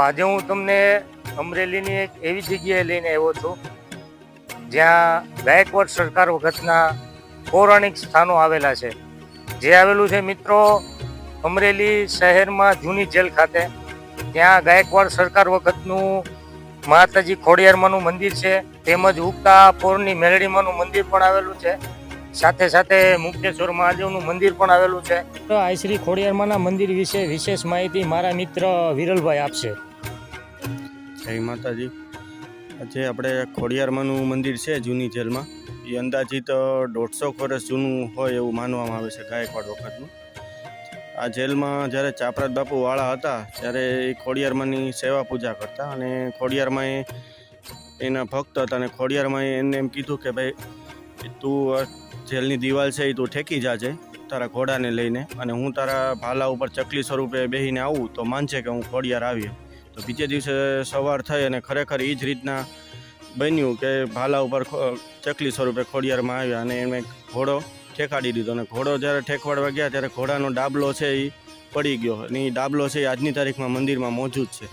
આજે હું તમને અમરેલીની એક એવી જગ્યાએ લઈને આવ્યો છું, જ્યાં ગાયકવાડ સરકાર વખતના પૌરાણિક સ્થાનો આવેલા છે. જે આવેલું છે મિત્રો અમરેલી શહેરમાં જૂની જેલ ખાતે. ત્યાં ગાયકવાડ સરકાર વખતનું માતાજી ખોડિયારમાંનું મંદિર છે, તેમજ ઉગતા પોરની મેલડીમાંનું મંદિર પણ આવેલું છે. સાથે સાથે મુક્તેશ્વર મહાદેવનું મંદિર પણ આવેલું છે. તો આ શ્રી ખોડિયારમાંના મંદિર વિશે વિશેષ માહિતી મારા મિત્ર વિરલભાઈ આપશે. જય માતાજી. આજે આપણે ખોડિયારમાંનું મંદિર છે જૂની જેલમાં. એ અંદાજિત દોઢસો વર્ષ જૂનું હોય એવું માનવામાં આવે છે ગાયકવાડ વખતનું. આ જેલમાં જ્યારે ચાપરાજ બાપુ વાળા હતા ત્યારે એ ખોડિયારમાંની સેવા પૂજા કરતા અને ખોડિયારમાં એ એના ભક્ત હતા અને ખોડિયારમાં એને એમ કીધું કે ભાઈ તું જેલની દિવાલ છે એ તું ઠેકી જાજે, તારા ઘોડાને લઈને. અને હું તારા ભાલા ઉપર ચકલી સ્વરૂપે બેસીને આવું, તો માનશે કે હું ખોડિયાર આવીએ તો બીજે દિવસે સવાર થઈ અને ખરેખર એ જ રીતના બન્યું કે ભાલા ઉપર ચકલી સ્વરૂપે ખોડિયારમાં આવ્યા અને એમણે ઘોડો ઠેકાડી દીધો. અને ઘોડો જ્યારે ઠેકવાડવા ગયા ત્યારે ઘોડાનો ડાબલો છે એ પડી ગયો. અને એ ડાબલો છે એ આજની તારીખમાં મંદિરમાં મોજૂદ છે.